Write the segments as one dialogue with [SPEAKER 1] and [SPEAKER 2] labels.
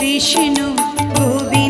[SPEAKER 1] Krishna Govinda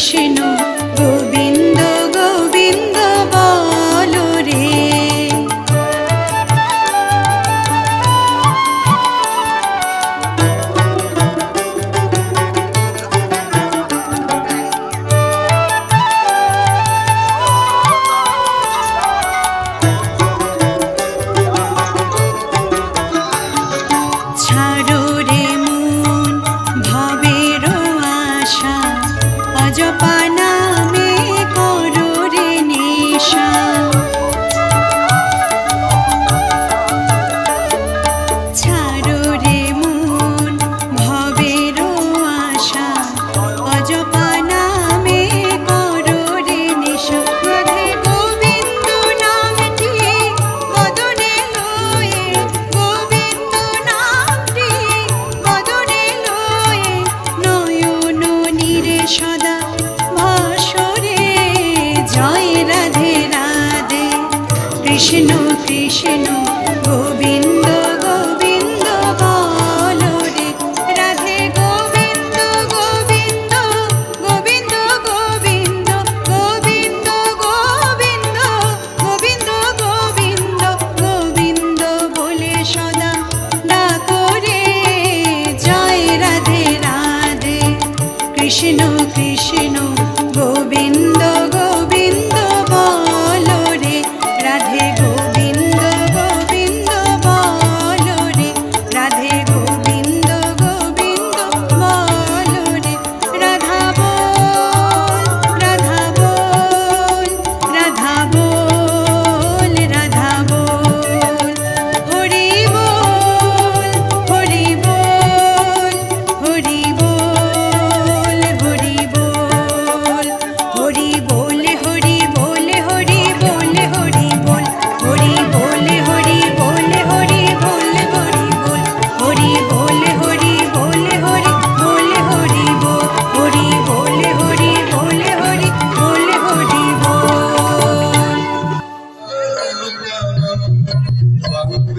[SPEAKER 1] Krishna Krishna, Krishna.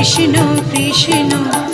[SPEAKER 1] Krishna Krishna.